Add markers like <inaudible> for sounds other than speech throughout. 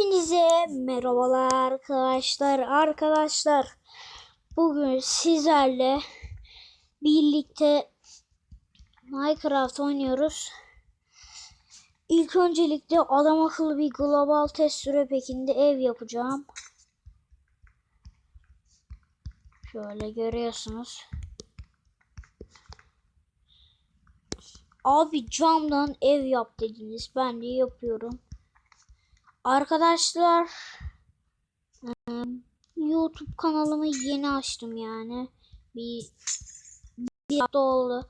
Hepinize merhabalar arkadaşlar. Arkadaşlar bugün sizlerle birlikte Minecraft oynuyoruz. İlk öncelikle adam akıllı bir global test süre ev yapacağım. Şöyle görüyorsunuz. Abi camdan ev yap dediniz. Ben de yapıyorum. Arkadaşlar em, YouTube kanalımı yeni açtım yani. Bir bir hafta oldu.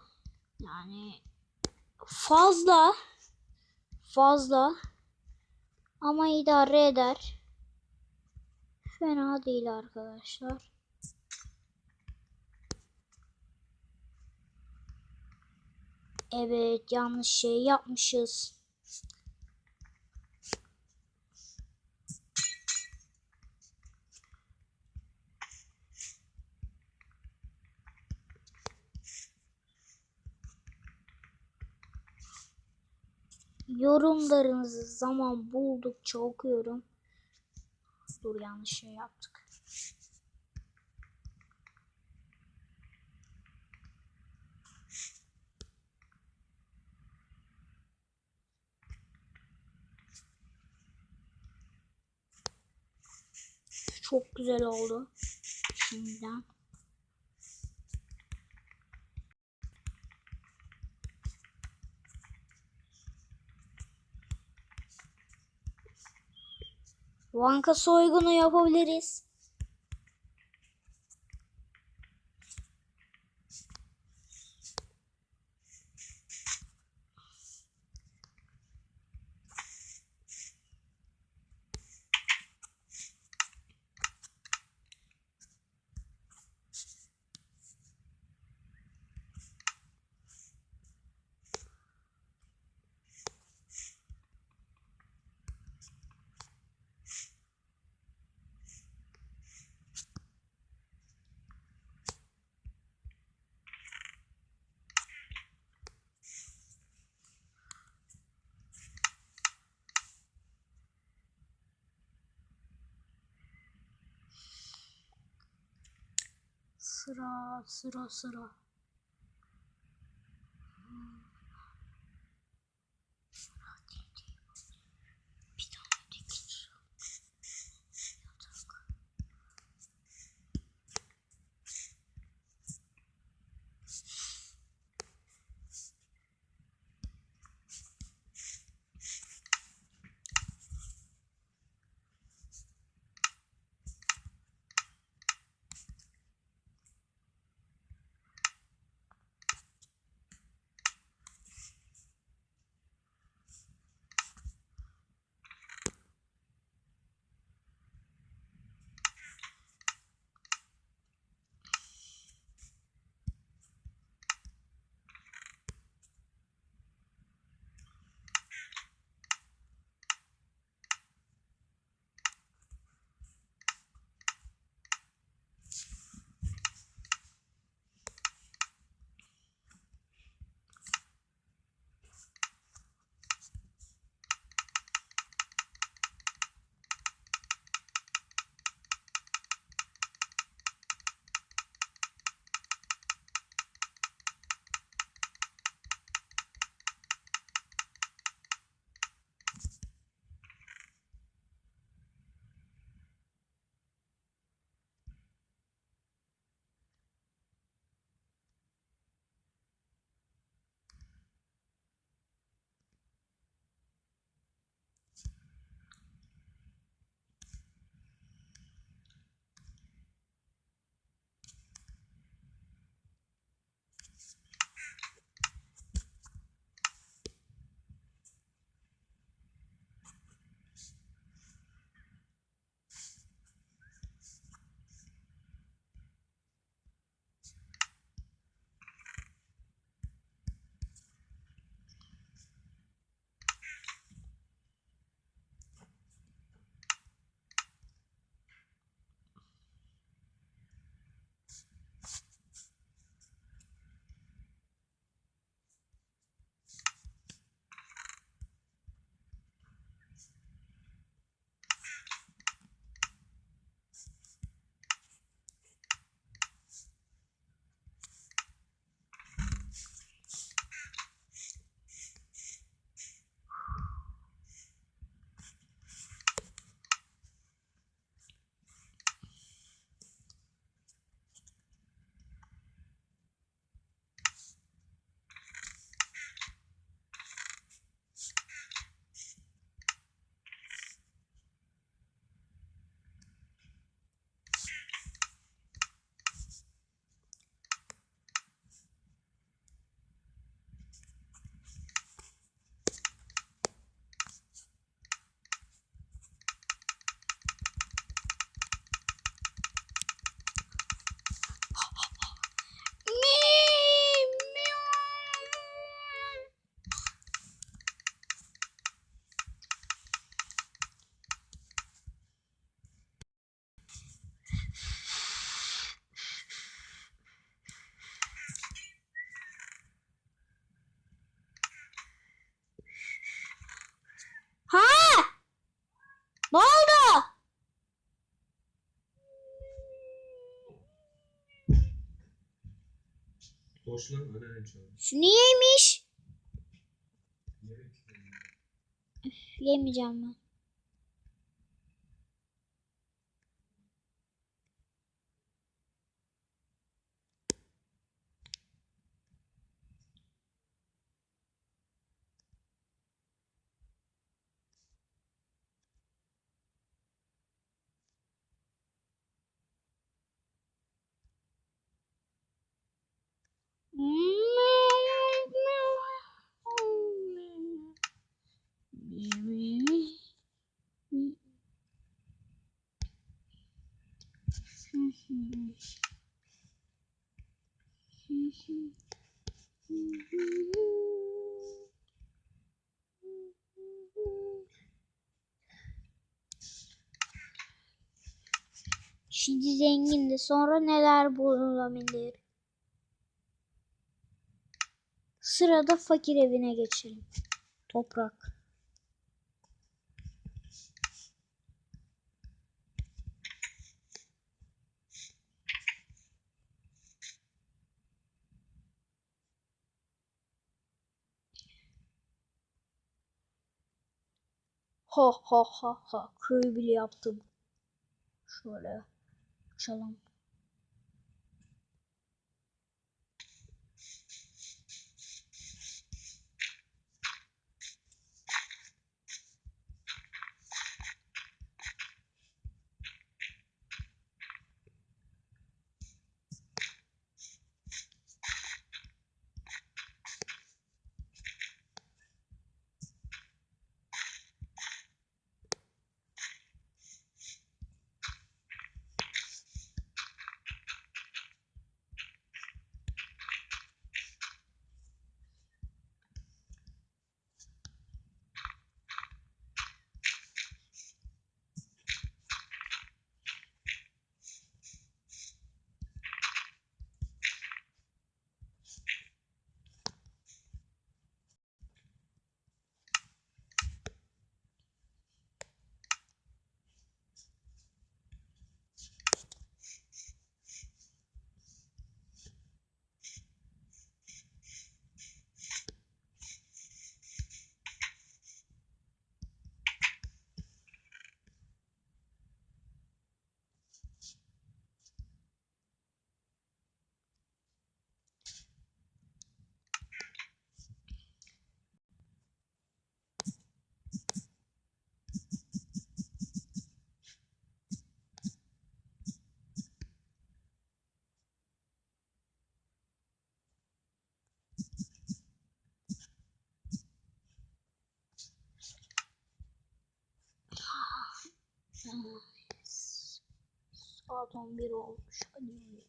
Yani fazla fazla ama idare eder. Fena değil arkadaşlar. Evet yanlış şey yapmışız. Yorumlarınızı zaman buldukça okuyorum. Dur yanlış şey yaptık. Çok güzel oldu. Şimdiden. Banka soygunu yapabiliriz. スラスラスラ Boş lan anneannem çaldı. Şu niyeymiş? Üf, yemeyeceğim ben. Şimdi zengindi. Sonra neler bulunabilir? Sırada fakir evine geçelim. Toprak. Ha ha ha ha. Köy bile yaptım. Şöyle açalım. Saat 11 olmuş. Hadi uyuyalım.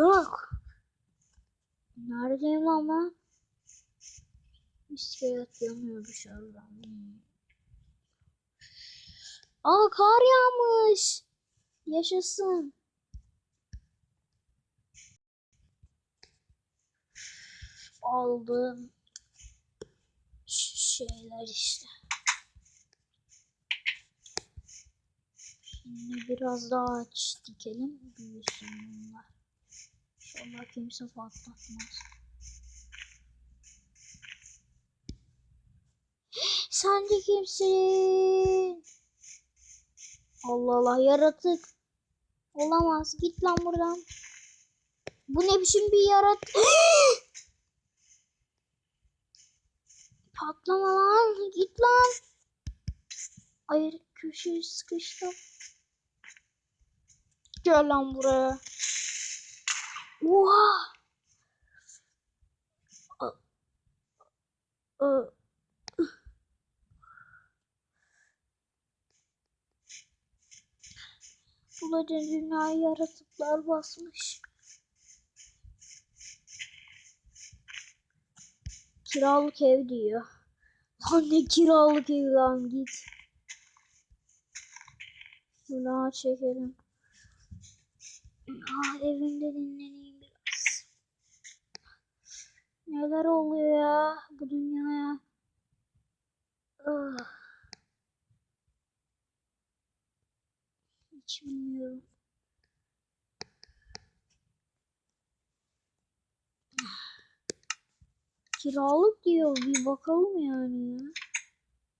Yok. Neredeyim ama? İskelet yanıyor dışarıdan. Hmm. Aa kar yağmış. Yaşasın. Aldığım şeyler işte. Şimdi biraz daha ağaç dikelim. Büyüsün bunlar. İnşallah kimse patlatmaz. Sen de kimsin? Allah Allah yaratık. Olamaz. Git lan buradan. Bu ne biçim bir yaratık? <gasps> Patlama lan. Git lan. Hayır köşeye sıkıştım. Gel lan buraya. Oha. Bulaca dünyayı yaratıklar basmış. Kiralık ev diyor. Lan ne kiralık ev lan git. Şunu çekelim. Ah evimde dinleneyim biraz. Neler oluyor ya bu dünyaya? Ah. Hiç bilmiyorum. Kiralık diyor bir bakalım yani ya.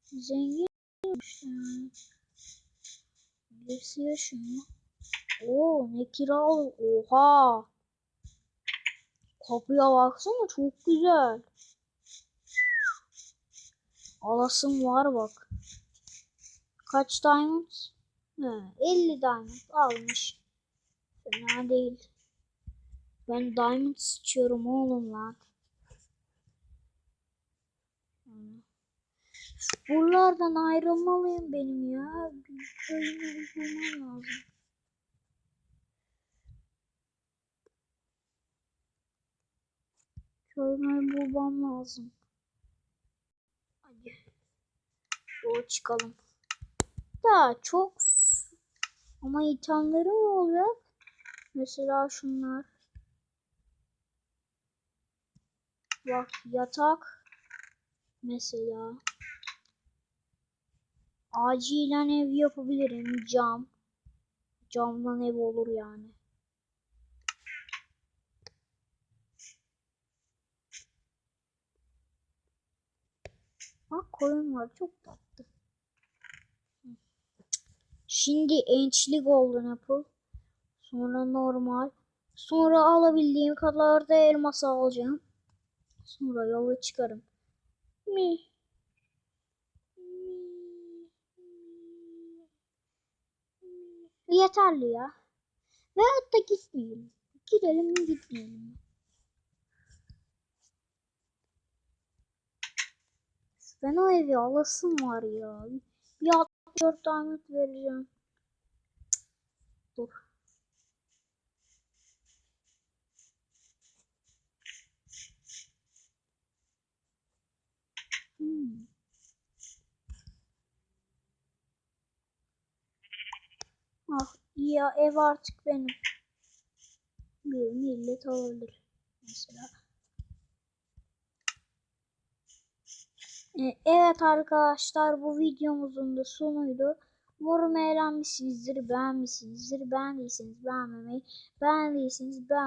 Zengin yani. Birisi yaşıyor. Oo ne kiralık. Oha. Kapıya baksana çok güzel. Alasım var bak. Kaç diamond? He, 50 diamond almış. Fena değil. Ben diamond sıçıyorum oğlum lan. Buralardan ayrılmalıyım benim ya. Köyümü bulmam lazım. Köyümü bulmam lazım. Hadi. Yola çıkalım. Da çok ama itemleri ne olacak? Mesela şunlar. Bak yatak. Mesela. Acilen ev yapabilirim. Cam. Camdan ev olur yani. Bak koyun var. Çok tatlı. Şimdi ençli golden apple. Sonra normal. Sonra alabildiğim kadar da elması alacağım. Sonra yola çıkarım. Mi. Yeterli ya. Veyahut da gitmeyelim. Gidelim mi gitmeyelim? Ben o evi alasım var ya. Bir 64 tane vereceğim. Dur. Hmm. Ah ya ev artık benim. Bir millet alabilir. Mesela. E, Evet arkadaşlar bu videomuzun da sonuydu. Umarım eğlenmişsinizdir, beğenmişsinizdir. Beğendiyseniz beğenmemeyi, beğendiyseniz beğen